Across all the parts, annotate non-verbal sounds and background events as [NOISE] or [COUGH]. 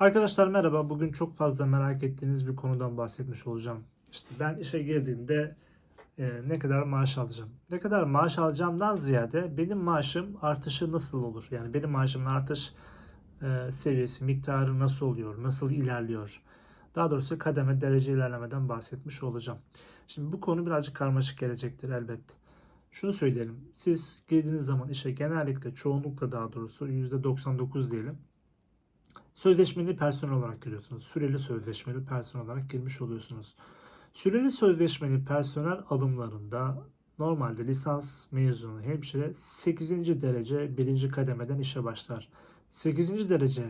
Arkadaşlar merhaba. Bugün çok fazla merak ettiğiniz bir konudan bahsetmiş olacağım. İşte ben işe girdiğimde e, ne kadar maaş alacağım? Ne kadar maaş alacağımdan ziyade benim maaşım artışı nasıl olur? Yani benim maaşımın artış e, seviyesi, miktarı nasıl oluyor? Nasıl ilerliyor? Daha doğrusu kademe, derece ilerlemeden bahsetmiş olacağım. Şimdi bu konu birazcık karmaşık gelecektir elbet. Şunu söyleyelim. Siz girdiğiniz zaman işe genellikle çoğunlukla daha doğrusu %99 diyelim sözleşmeli personel olarak giriyorsunuz. Süreli sözleşmeli personel olarak girmiş oluyorsunuz. Süreli sözleşmeli personel alımlarında normalde lisans mezunu hemşire 8. derece 1. kademeden işe başlar. 8. derece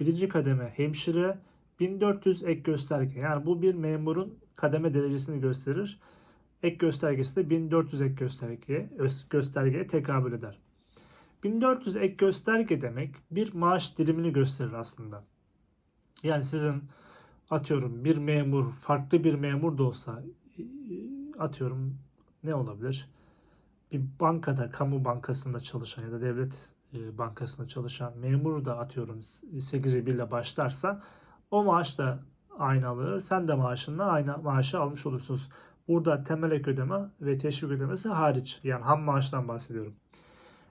1. kademe hemşire 1400 ek gösterge. Yani bu bir memurun kademe derecesini gösterir. Ek göstergesi de 1400 ek göstergeye, göstergeye tekabül eder. 1400 ek gösterge demek bir maaş dilimini gösterir aslında. Yani sizin atıyorum bir memur farklı bir memur da olsa atıyorum ne olabilir? Bir bankada, kamu bankasında çalışan ya da devlet e, bankasında çalışan memur da atıyorum 8'e 1 ile başlarsa o maaş da aynı alır. Sen de maaşından aynı maaşı almış olursunuz. Burada temel ek ödeme ve teşvik ödemesi hariç. Yani ham maaştan bahsediyorum.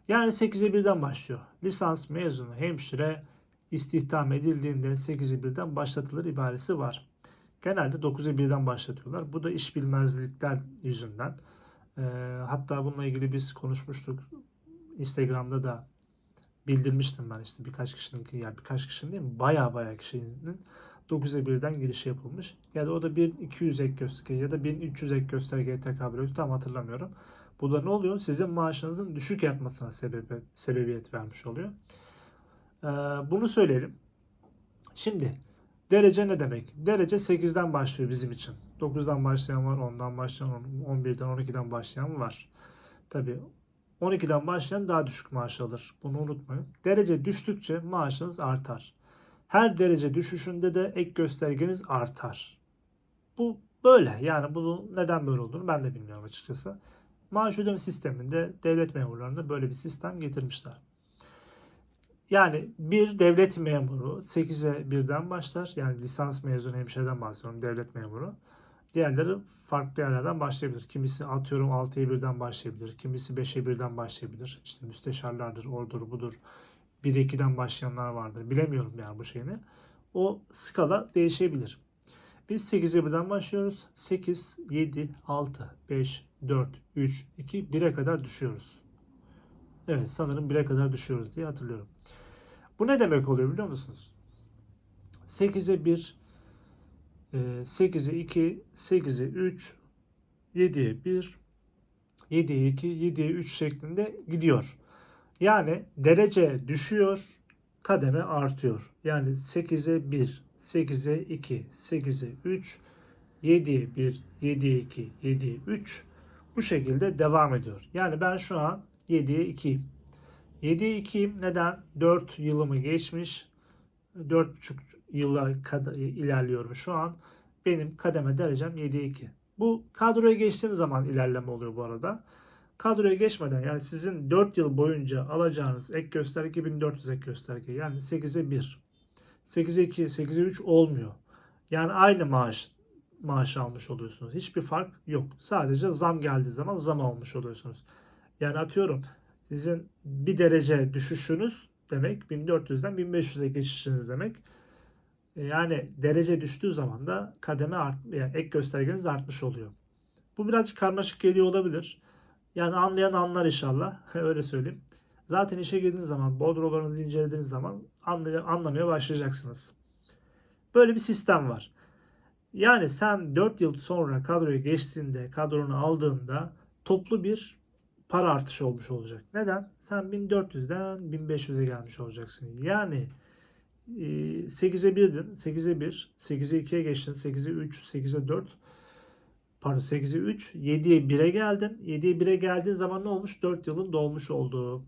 Yani 8'e 1'den başlıyor. Lisans mezunu hemşire istihdam edildiğinde 8'e 1'den başlatılır ibaresi var. Genelde 9'a 1'den başlatıyorlar. Bu da iş bilmezlikler yüzünden. Ee, hatta bununla ilgili biz konuşmuştuk. Instagram'da da bildirmiştim ben işte birkaç kişinin yani birkaç kişinin değil mi? Baya baya kişinin 9'a 1'den girişi yapılmış. Ya da o da 1200 ek gösterge ya da 1300 ek göstergeye tekabül ediyor. Tam hatırlamıyorum. Bu da ne oluyor? Sizin maaşınızın düşük yatmasına sebebi, sebebiyet vermiş oluyor. Ee, bunu söyleyelim. Şimdi derece ne demek? Derece 8'den başlıyor bizim için. 9'dan başlayan var, 10'dan başlayan, 11'den, 12'den başlayan var. Tabii 12'den başlayan daha düşük maaş alır. Bunu unutmayın. Derece düştükçe maaşınız artar. Her derece düşüşünde de ek göstergeniz artar. Bu böyle. Yani bunu neden böyle olduğunu ben de bilmiyorum açıkçası. Maaş ödeme sisteminde devlet memurlarında böyle bir sistem getirmişler. Yani bir devlet memuru 8'e birden başlar. Yani lisans mezunu hemşireden bahsediyorum devlet memuru. Diğerleri farklı yerlerden başlayabilir. Kimisi atıyorum 6'ya birden başlayabilir. Kimisi 5'e birden başlayabilir. İşte müsteşarlardır, ordur budur. 1'e 2'den başlayanlar vardır. Bilemiyorum yani bu şeyini. O skala değişebilir. Biz 8'e birden başlıyoruz. 8, 7, 6, 5, 4, 3, 2, 1'e kadar düşüyoruz. Evet sanırım 1'e kadar düşüyoruz diye hatırlıyorum. Bu ne demek oluyor biliyor musunuz? 8'e 1, 8'e 2, 8'e 3, 7'ye 1, 7'ye 2, 7'ye 3 şeklinde gidiyor. Yani derece düşüyor, kademe artıyor. Yani 8'e 1, 8'e 2, 8'e 3, 7'ye 1, 7'ye 2, 7'ye 3 bu şekilde devam ediyor. Yani ben şu an 7'ye 2'yim. 7'ye 2'yim. Neden? 4 yılımı geçmiş. 4,5 yıla ilerliyorum şu an. Benim kademe derecem 7'ye 2. Bu kadroya geçtiğiniz zaman ilerleme oluyor bu arada. Kadroya geçmeden yani sizin 4 yıl boyunca alacağınız ek gösterge 1400 ek gösterge yani 8'e 1. 8'e 2, 8'e 3 olmuyor. Yani aynı maaş maaş almış oluyorsunuz. Hiçbir fark yok. Sadece zam geldiği zaman zam almış oluyorsunuz. Yani atıyorum sizin bir derece düşüşünüz demek 1400'den 1500'e geçişiniz demek. E, yani derece düştüğü zaman da kademe art, yani ek göstergeniz artmış oluyor. Bu birazcık karmaşık geliyor olabilir. Yani anlayan anlar inşallah. [LAUGHS] Öyle söyleyeyim. Zaten işe girdiğiniz zaman, bodrolarını incelediğiniz zaman anlamaya başlayacaksınız. Böyle bir sistem var. Yani sen 4 yıl sonra kadroya geçtiğinde, kadronu aldığında toplu bir para artışı olmuş olacak. Neden? Sen 1400'den 1500'e gelmiş olacaksın. Yani 8'e 1'din, 8'e 1, 8'e 2'ye geçtin, 8'e 3, 8'e 4, pardon 8'e 3, 7'ye 1'e geldin. 7'ye 1'e geldiğin zaman ne olmuş? 4 yılın dolmuş olduğu.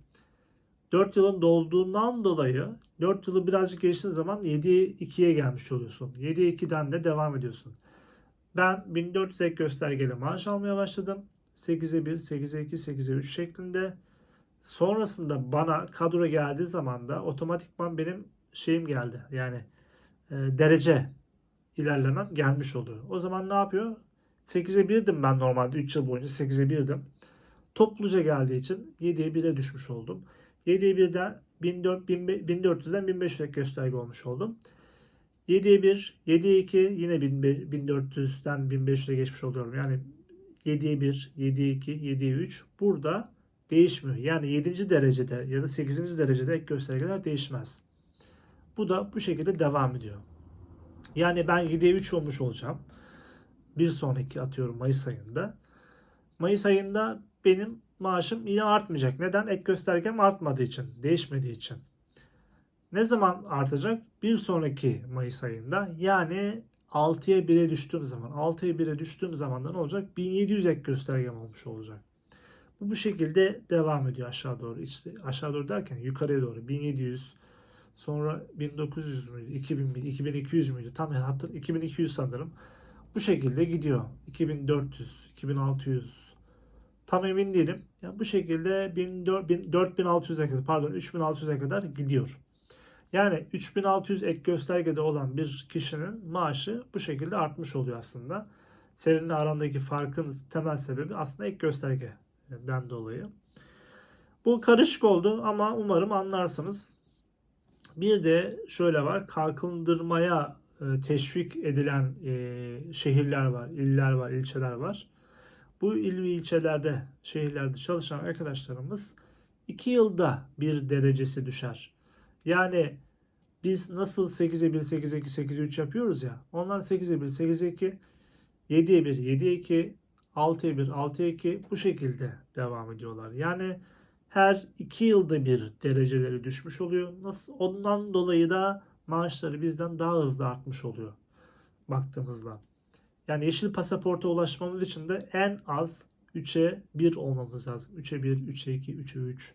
4 yılın dolduğundan dolayı 4 yılı birazcık geçtiğin zaman 7'ye 2'ye gelmiş oluyorsun. 7'ye 2'den de devam ediyorsun. Ben 1400 ek göstergeli maaş almaya başladım. 8'e 1, 8'e 2, 8'e 3 şeklinde. Sonrasında bana kadro geldiği zaman da otomatikman benim şeyim geldi. Yani e, derece ilerlemem gelmiş oluyor. O zaman ne yapıyor? 8'e 1'dim ben normalde 3 yıl boyunca 8'e 1'dim. Topluca geldiği için 7'ye 1'e düşmüş oldum. 7'ye 1'den 1400, 1400'den 1500'e gösterge olmuş oldum. 7'ye 1, 7'ye 2 yine 1400'den 1500'e geçmiş oluyorum. Yani 7'ye 1, 7'ye 2, 7'ye 3 burada değişmiyor. Yani 7. derecede ya da 8. derecede ek göstergeler değişmez. Bu da bu şekilde devam ediyor. Yani ben 7'ye 3 olmuş olacağım. Bir sonraki atıyorum Mayıs ayında. Mayıs ayında benim maaşım yine artmayacak. Neden? Ek göstergem artmadığı için, değişmediği için. Ne zaman artacak? Bir sonraki Mayıs ayında. Yani 6'ya 1'e düştüğüm zaman, 6'ya 1'e düştüğüm zaman ne olacak? 1700 ek göstergem olmuş olacak. Bu bu şekilde devam ediyor aşağı doğru. İşte aşağı doğru derken yukarıya doğru 1700 sonra 1900 müydü? 2000 miydi? 2200 müydü? Tam hatır 2200 sanırım. Bu şekilde gidiyor. 2400, 2600 tam emin değilim. Yani bu şekilde 4600'e kadar pardon 3600'e kadar gidiyor. Yani 3600 ek göstergede olan bir kişinin maaşı bu şekilde artmış oluyor aslında. Seninle arandaki farkın temel sebebi aslında ek göstergeden dolayı. Bu karışık oldu ama umarım anlarsınız. Bir de şöyle var. Kalkındırmaya e, teşvik edilen e, şehirler var, iller var, ilçeler var. Bu il ve ilçelerde, şehirlerde çalışan arkadaşlarımız 2 yılda bir derecesi düşer. Yani biz nasıl 8'e 1, 8'e 2, 8'e 3 yapıyoruz ya. Onlar 8'e 1, 8'e 2, 7'ye 1, 7'ye 2, 6'ya 1, 6'ya 2 bu şekilde devam ediyorlar. Yani her 2 yılda bir dereceleri düşmüş oluyor. Nasıl? Ondan dolayı da maaşları bizden daha hızlı artmış oluyor baktığımızda. Yani yeşil pasaporta ulaşmamız için de en az 3'e 1 olmamız lazım. 3'e 1, 3'e 2, 3'e 3.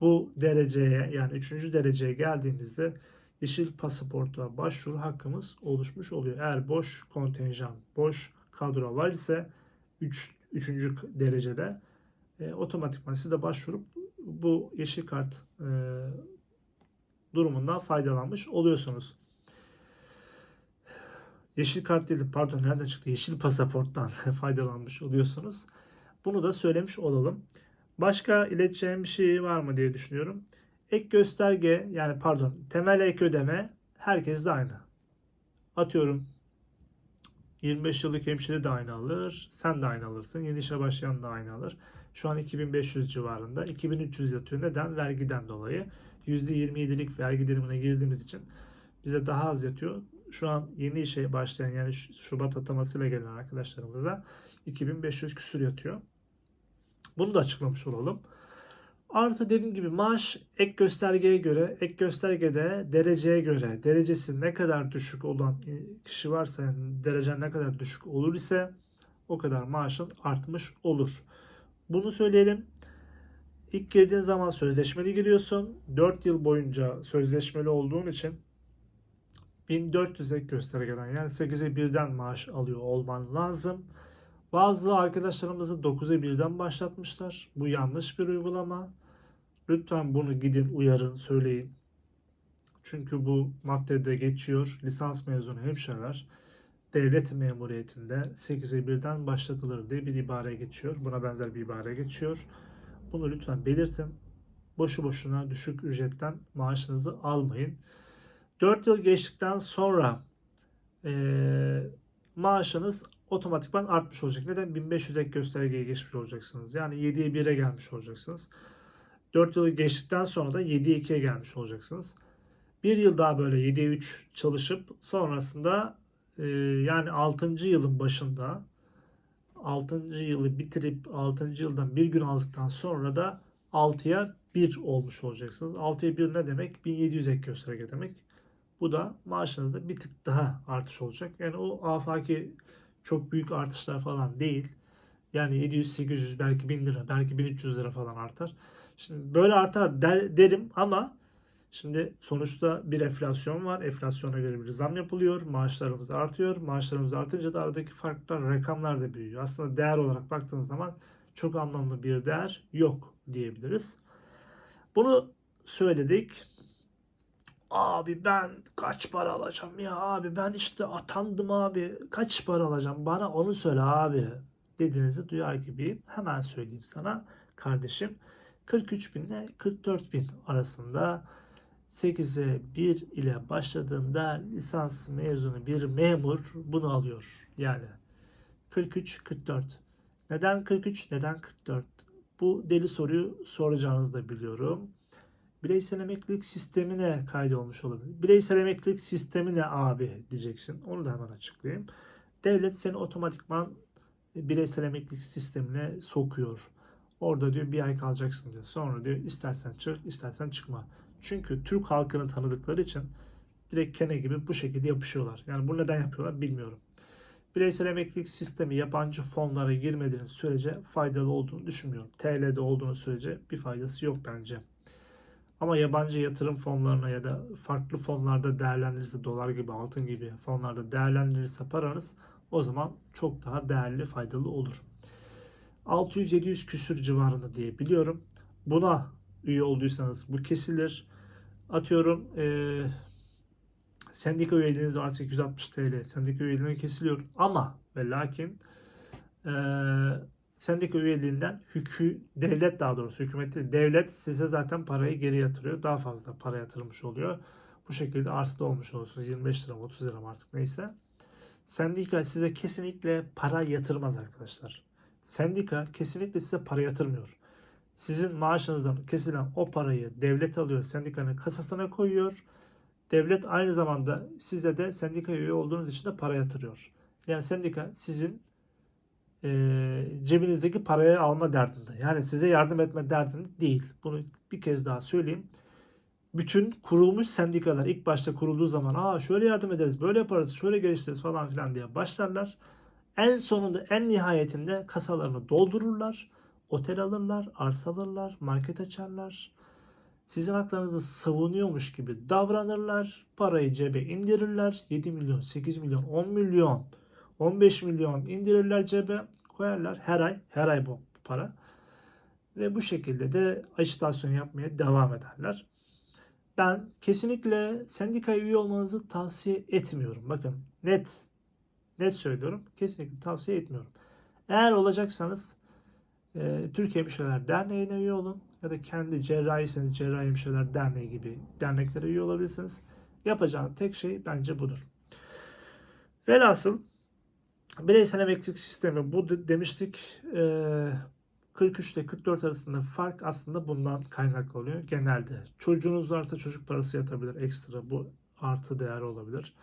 Bu dereceye yani 3. dereceye geldiğimizde yeşil pasaporta başvuru hakkımız oluşmuş oluyor. Eğer boş kontenjan, boş kadro var ise 3. 3. derecede e, otomatikman siz de başvurup bu yeşil kart e, durumundan faydalanmış oluyorsunuz. Yeşil kart değil pardon nereden çıktı? Yeşil pasaporttan [LAUGHS] faydalanmış oluyorsunuz. Bunu da söylemiş olalım. Başka ileteceğim bir şey var mı diye düşünüyorum. Ek gösterge yani pardon temel ek ödeme herkes de aynı. Atıyorum 25 yıllık hemşire de aynı alır. Sen de aynı alırsın. Yeni işe başlayan da aynı alır. Şu an 2500 civarında. 2300 yatıyor. Neden? Vergiden dolayı. %27'lik vergi dilimine girdiğimiz için bize daha az yatıyor. Şu an yeni işe başlayan yani Şubat atamasıyla gelen arkadaşlarımıza 2500 küsür yatıyor. Bunu da açıklamış olalım. Artı dediğim gibi maaş ek göstergeye göre, ek göstergede dereceye göre, derecesi ne kadar düşük olan kişi varsa, yani derecen ne kadar düşük olur ise o kadar maaşın artmış olur. Bunu söyleyelim. İlk girdiğin zaman sözleşmeli giriyorsun. 4 yıl boyunca sözleşmeli olduğun için 1400 ek göstergeden yani 8'e 1'den maaş alıyor olman lazım. Bazı arkadaşlarımızı 9'a 1'den başlatmışlar. Bu yanlış bir uygulama. Lütfen bunu gidin uyarın, söyleyin. Çünkü bu maddede geçiyor. Lisans mezunu hemşireler devlet memuriyetinde 8'e 1'den başlatılır diye bir ibare geçiyor. Buna benzer bir ibare geçiyor. Bunu lütfen belirtin. Boşu boşuna düşük ücretten maaşınızı almayın. 4 yıl geçtikten sonra e, maaşınız otomatikman artmış olacak. Neden? 1500 ek göstergeye geçmiş olacaksınız. Yani 7'ye 1'e gelmiş olacaksınız. 4 yılı geçtikten sonra da 7'ye 2'ye gelmiş olacaksınız. Bir yıl daha böyle 7'ye 3 çalışıp sonrasında e, yani 6. yılın başında 6. yılı bitirip 6. yıldan bir gün aldıktan sonra da 6'ya 1 olmuş olacaksınız. 6'ya 1 ne demek? 1700 ek gösterge demek. Bu da maaşınızda bir tık daha artış olacak. Yani o afaki çok büyük artışlar falan değil. Yani 700, 800 belki 1000 lira, belki 1300 lira falan artar. Şimdi böyle artar der, derim ama şimdi sonuçta bir enflasyon var. Enflasyona göre bir zam yapılıyor. Maaşlarımız artıyor. Maaşlarımız artınca da aradaki farklar, rakamlar da büyüyor. Aslında değer olarak baktığınız zaman çok anlamlı bir değer yok diyebiliriz. Bunu söyledik. Abi ben kaç para alacağım ya abi ben işte atandım abi kaç para alacağım bana onu söyle abi dediğinizi duyar gibiyim. Hemen söyleyeyim sana kardeşim 43 bin ile 44 bin arasında 8'e 1 ile başladığında lisans mezunu bir memur bunu alıyor. Yani 43-44. Neden 43? Neden 44? Bu deli soruyu soracağınızı da biliyorum. Bireysel emeklilik sistemine kaydolmuş olabilir. Bireysel emeklilik sistemi ne abi diyeceksin. Onu da hemen açıklayayım. Devlet seni otomatikman bireysel emeklilik sistemine sokuyor. Orada diyor bir ay kalacaksın diyor. Sonra diyor istersen çık istersen çıkma. Çünkü Türk halkını tanıdıkları için direkt kene gibi bu şekilde yapışıyorlar. Yani bunu neden yapıyorlar bilmiyorum. Bireysel emeklilik sistemi yabancı fonlara girmediğiniz sürece faydalı olduğunu düşünmüyorum. TL'de olduğunu sürece bir faydası yok bence. Ama yabancı yatırım fonlarına ya da farklı fonlarda değerlendirirse dolar gibi altın gibi fonlarda değerlendirirse paranız o zaman çok daha değerli faydalı olur. 600-700 küsür civarında diye biliyorum. Buna üye olduysanız bu kesilir. Atıyorum eee sendika üyeliğiniz var 860 TL. Sendika üyeliğine kesiliyor. Ama ve lakin eee sendika üyeliğinden hükü, devlet daha doğrusu hükümet değil, devlet size zaten parayı geri yatırıyor. Daha fazla para yatırmış oluyor. Bu şekilde artıda olmuş olursunuz. 25 lira mı 30 lira artık neyse. Sendika size kesinlikle para yatırmaz arkadaşlar. Sendika kesinlikle size para yatırmıyor. Sizin maaşınızdan kesilen o parayı devlet alıyor, sendikanın kasasına koyuyor. Devlet aynı zamanda size de sendika üye olduğunuz için de para yatırıyor. Yani sendika sizin e, cebinizdeki parayı alma derdinde. Yani size yardım etme derdinde değil. Bunu bir kez daha söyleyeyim. Bütün kurulmuş sendikalar ilk başta kurulduğu zaman Aa şöyle yardım ederiz, böyle yaparız, şöyle geliştiririz falan filan diye başlarlar. En sonunda, en nihayetinde kasalarını doldururlar. Otel alırlar, arsa alırlar, market açarlar. Sizin haklarınızı savunuyormuş gibi davranırlar. Parayı cebe indirirler. 7 milyon, 8 milyon, 10 milyon, 15 milyon indirirler cebe koyarlar. Her ay, her ay bu para. Ve bu şekilde de ajitasyon yapmaya devam ederler. Ben kesinlikle sendikaya üye olmanızı tavsiye etmiyorum. Bakın net net söylüyorum. Kesinlikle tavsiye etmiyorum. Eğer olacaksanız e, Türkiye Hemşireler Derneği'ne üye olun ya da kendi cerrahiyseniz Cerrahi Hemşireler Derneği gibi derneklere üye olabilirsiniz. Yapacağınız tek şey bence budur. Velhasıl bireysel emeklilik sistemi bu de- demiştik. E, 43 ile 44 arasında fark aslında bundan kaynaklı oluyor genelde. Çocuğunuz varsa çocuk parası yatabilir ekstra bu artı değer olabilir.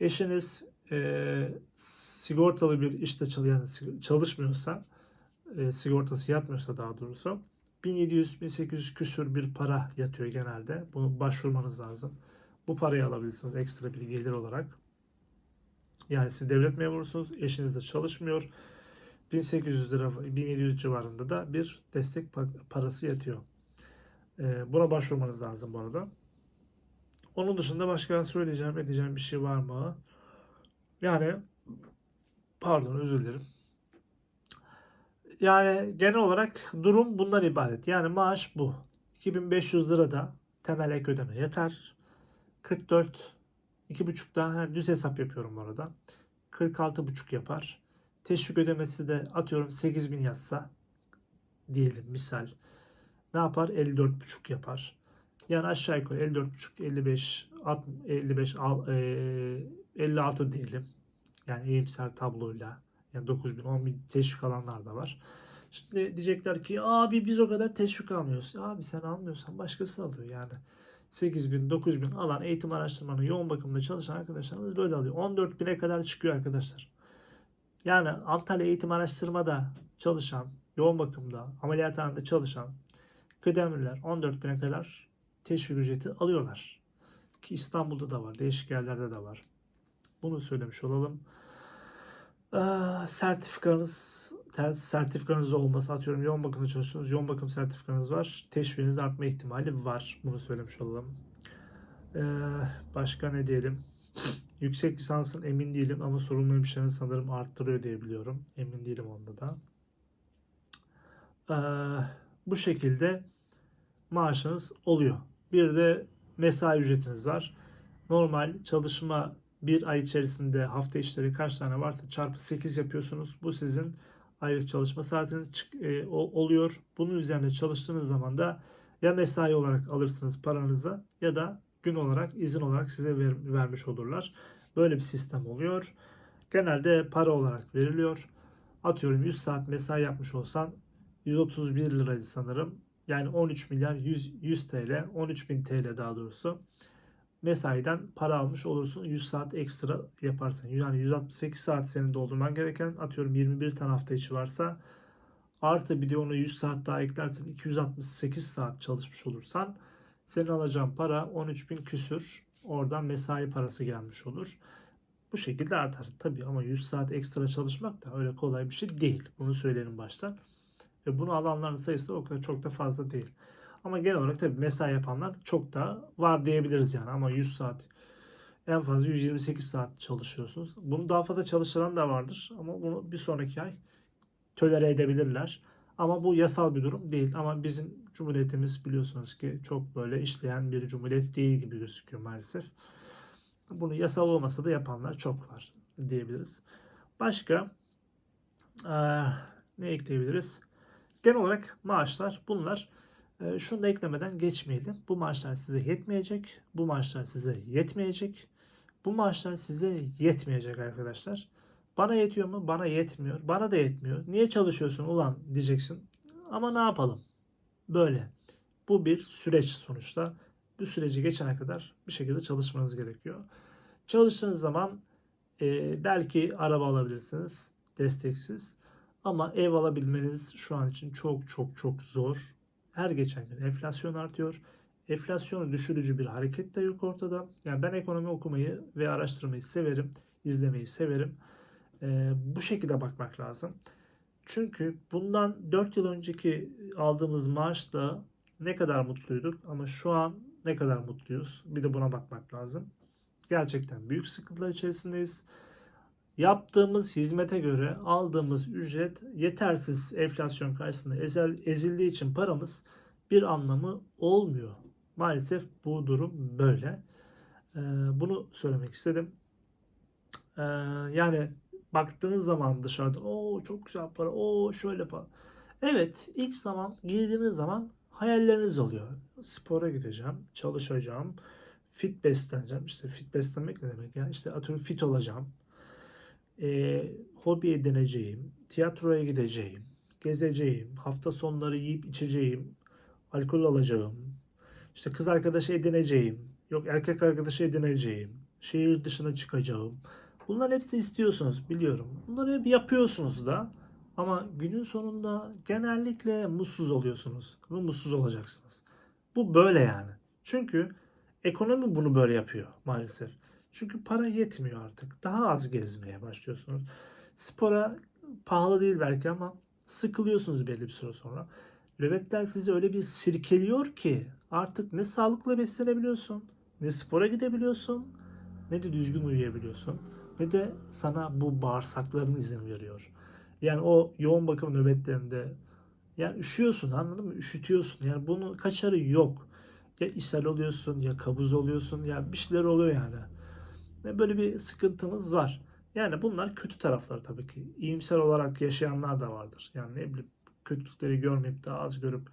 Eşiniz e, sigortalı bir işte yani çalışmıyorsa e, sigortası yatmıyorsa daha doğrusu 1700-1800 küsür bir para yatıyor genelde. Bunu başvurmanız lazım. Bu parayı alabilirsiniz ekstra bir gelir olarak. Yani siz devlet memurusunuz, eşiniz de çalışmıyor. 1800 lira, 1700 civarında da bir destek pa- parası yatıyor. E, buna başvurmanız lazım bu arada. Onun dışında başka söyleyeceğim, edeceğim bir şey var mı? Yani pardon özür dilerim. Yani genel olarak durum bundan ibaret. Yani maaş bu. 2500 lira da temel ek ödeme yeter. 44 2,5'da ha, düz hesap yapıyorum bu arada. 46,5 yapar. Teşvik ödemesi de atıyorum 8000 yazsa diyelim misal. Ne yapar? 54,5 yapar. Yani aşağı yukarı 54,5 55 60, 55 al- eee, 56 diyelim. Yani iyimser tabloyla. Yani 9 bin, 10 bin teşvik alanlar da var. Şimdi diyecekler ki abi biz o kadar teşvik almıyoruz. Abi sen almıyorsan başkası alıyor yani. 8 bin, 9 bin alan eğitim araştırmanın yoğun bakımda çalışan arkadaşlarımız böyle alıyor. 14 bine kadar çıkıyor arkadaşlar. Yani Antalya Eğitim Araştırmada çalışan, yoğun bakımda, ameliyathanede çalışan kıdemliler 14 bine kadar teşvik ücreti alıyorlar. Ki İstanbul'da da var, değişik yerlerde de var. Bunu söylemiş olalım. Aa, sertifikanız ter- sertifikanız olması atıyorum yoğun bakımda çalışıyorsunuz. Yoğun bakım sertifikanız var. Teşviğiniz artma ihtimali var. Bunu söylemiş olalım. Ee, başka ne diyelim? [SNIFFS] Yüksek lisansın emin değilim ama sorumlu hemşirenin sanırım arttırıyor diye biliyorum. Emin değilim onda da. Ee, bu şekilde maaşınız oluyor. Bir de mesai ücretiniz var. Normal çalışma bir ay içerisinde hafta işleri kaç tane varsa çarpı 8 yapıyorsunuz. Bu sizin aylık çalışma saatiniz çık- e, oluyor. Bunun üzerine çalıştığınız zaman da ya mesai olarak alırsınız paranızı ya da gün olarak izin olarak size ver- vermiş olurlar. Böyle bir sistem oluyor. Genelde para olarak veriliyor. Atıyorum 100 saat mesai yapmış olsan 131 liraydı sanırım. Yani 13 milyar 100, 100 TL, 13 bin TL daha doğrusu mesaiden para almış olursun. 100 saat ekstra yaparsın. Yani 168 saat senin doldurman gereken atıyorum 21 tane hafta içi varsa artı bir de ona 100 saat daha eklersen 268 saat çalışmış olursan senin alacağın para 13 bin küsür. Oradan mesai parası gelmiş olur. Bu şekilde artar. Tabii ama 100 saat ekstra çalışmak da öyle kolay bir şey değil. Bunu söyleyelim baştan. Ve bunu alanların sayısı o kadar çok da fazla değil. Ama genel olarak tabii mesai yapanlar çok da var diyebiliriz yani. Ama 100 saat en fazla 128 saat çalışıyorsunuz. Bunu daha fazla çalıştıran da vardır. Ama bunu bir sonraki ay tölere edebilirler. Ama bu yasal bir durum değil. Ama bizim cumhuriyetimiz biliyorsunuz ki çok böyle işleyen bir cumhuriyet değil gibi gözüküyor maalesef. Bunu yasal olmasa da yapanlar çok var diyebiliriz. Başka eee, ne ekleyebiliriz? Genel olarak maaşlar bunlar. E, şunu da eklemeden geçmeyelim. Bu maaşlar size yetmeyecek. Bu maaşlar size yetmeyecek. Bu maaşlar size yetmeyecek arkadaşlar. Bana yetiyor mu? Bana yetmiyor. Bana da yetmiyor. Niye çalışıyorsun ulan diyeceksin. Ama ne yapalım? Böyle. Bu bir süreç sonuçta. Bu süreci geçene kadar bir şekilde çalışmanız gerekiyor. Çalıştığınız zaman e, belki araba alabilirsiniz desteksiz. Ama ev alabilmeniz şu an için çok çok çok zor. Her geçen gün enflasyon artıyor. Enflasyonu düşürücü bir hareket de yok ortada. Yani ben ekonomi okumayı ve araştırmayı severim, izlemeyi severim. Ee, bu şekilde bakmak lazım. Çünkü bundan 4 yıl önceki aldığımız maaşla ne kadar mutluyduk ama şu an ne kadar mutluyuz? Bir de buna bakmak lazım. Gerçekten büyük sıkıntılar içerisindeyiz yaptığımız hizmete göre aldığımız ücret yetersiz enflasyon karşısında ezel, ezildiği için paramız bir anlamı olmuyor. Maalesef bu durum böyle. Ee, bunu söylemek istedim. Ee, yani baktığınız zaman dışarıda o çok güzel para, o şöyle para. Evet ilk zaman girdiğiniz zaman hayalleriniz oluyor. Spora gideceğim, çalışacağım, fit besleneceğim. İşte fit beslenmek ne demek ya? İşte atıyorum fit olacağım e, hobi edineceğim, tiyatroya gideceğim, gezeceğim, hafta sonları yiyip içeceğim, alkol alacağım, işte kız arkadaşı edineceğim, yok erkek arkadaşı edineceğim, şehir dışına çıkacağım. Bunların hepsi istiyorsunuz biliyorum. Bunları hep yapıyorsunuz da ama günün sonunda genellikle mutsuz oluyorsunuz ve mutsuz olacaksınız. Bu böyle yani. Çünkü ekonomi bunu böyle yapıyor maalesef. Çünkü para yetmiyor artık. Daha az gezmeye başlıyorsunuz. Spora pahalı değil belki ama sıkılıyorsunuz belli bir süre sonra. Nöbetler sizi öyle bir sirkeliyor ki artık ne sağlıklı beslenebiliyorsun, ne spora gidebiliyorsun, ne de düzgün uyuyabiliyorsun. Ne de sana bu bağırsakların izin veriyor. Yani o yoğun bakım nöbetlerinde yani üşüyorsun anladın mı? Üşütüyorsun. Yani bunun kaçarı yok. Ya ishal oluyorsun ya kabuz oluyorsun ya bir şeyler oluyor yani. Böyle bir sıkıntımız var. Yani bunlar kötü taraflar tabii ki. İyimser olarak yaşayanlar da vardır. Yani ne bileyim kötülükleri görmeyip daha az görüp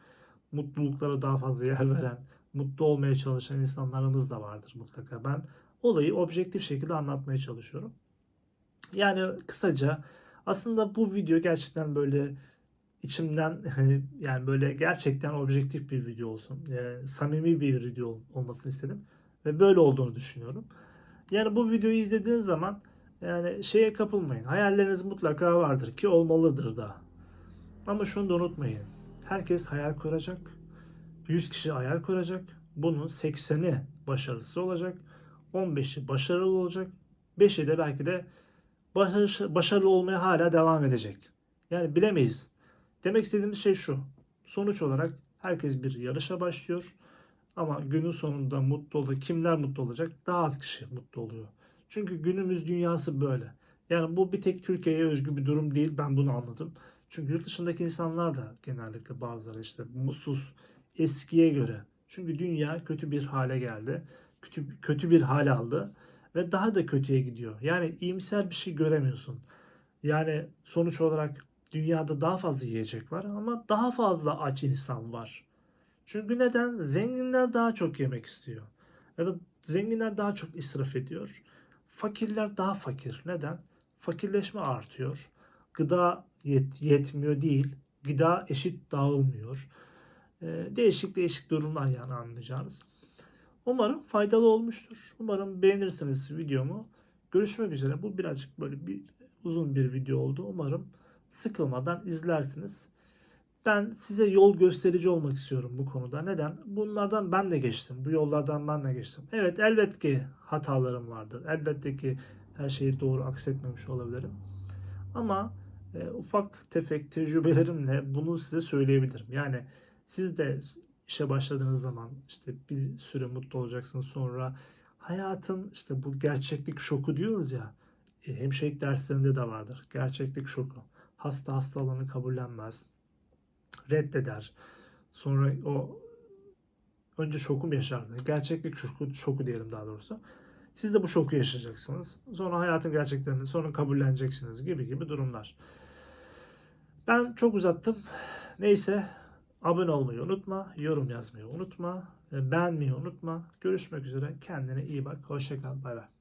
mutluluklara daha fazla yer veren, mutlu olmaya çalışan insanlarımız da vardır mutlaka. Ben olayı objektif şekilde anlatmaya çalışıyorum. Yani kısaca aslında bu video gerçekten böyle içimden [LAUGHS] yani böyle gerçekten objektif bir video olsun. Yani samimi bir video olmasını istedim. Ve böyle olduğunu düşünüyorum. Yani bu videoyu izlediğiniz zaman yani şeye kapılmayın. Hayalleriniz mutlaka vardır ki olmalıdır da. Ama şunu da unutmayın. Herkes hayal kuracak. 100 kişi hayal kuracak. Bunun 80'i başarısı olacak. 15'i başarılı olacak. 5'i de belki de başarı, başarılı olmaya hala devam edecek. Yani bilemeyiz. Demek istediğimiz şey şu. Sonuç olarak herkes bir yarışa başlıyor. Ama günün sonunda mutlu olacak. Kimler mutlu olacak? Daha az kişi mutlu oluyor. Çünkü günümüz dünyası böyle. Yani bu bir tek Türkiye'ye özgü bir durum değil. Ben bunu anladım. Çünkü yurt dışındaki insanlar da genellikle bazıları işte mutsuz, eskiye göre Çünkü dünya kötü bir hale geldi. Kötü, kötü bir hal aldı ve daha da kötüye gidiyor. Yani iyimser bir şey göremiyorsun. Yani sonuç olarak dünyada daha fazla yiyecek var ama daha fazla aç insan var. Çünkü neden? Zenginler daha çok yemek istiyor. Ya da zenginler daha çok israf ediyor. Fakirler daha fakir. Neden? Fakirleşme artıyor. Gıda yet- yetmiyor değil. Gıda eşit dağılmıyor. Ee, değişik değişik durumlar yani anlayacağınız. Umarım faydalı olmuştur. Umarım beğenirsiniz videomu. Görüşmek üzere. Bu birazcık böyle bir uzun bir video oldu. Umarım sıkılmadan izlersiniz. Ben size yol gösterici olmak istiyorum bu konuda. Neden? Bunlardan ben de geçtim. Bu yollardan ben de geçtim. Evet elbet ki hatalarım vardır. Elbette ki her şeyi doğru aksetmemiş olabilirim. Ama e, ufak tefek tecrübelerimle bunu size söyleyebilirim. Yani siz de işe başladığınız zaman işte bir süre mutlu olacaksınız. Sonra hayatın işte bu gerçeklik şoku diyoruz ya. E, hemşirelik derslerinde de vardır. Gerçeklik şoku. Hasta hastalığını kabullenmez. Reddeder. Sonra o önce şoku mu yaşardı? Gerçeklik şoku, şoku diyelim daha doğrusu. Siz de bu şoku yaşayacaksınız. Sonra hayatın gerçeklerini sonra kabulleneceksiniz gibi gibi durumlar. Ben çok uzattım. Neyse abone olmayı unutma, yorum yazmayı unutma, beğenmeyi unutma. Görüşmek üzere. Kendine iyi bak. Hoşça kal. Bay bay.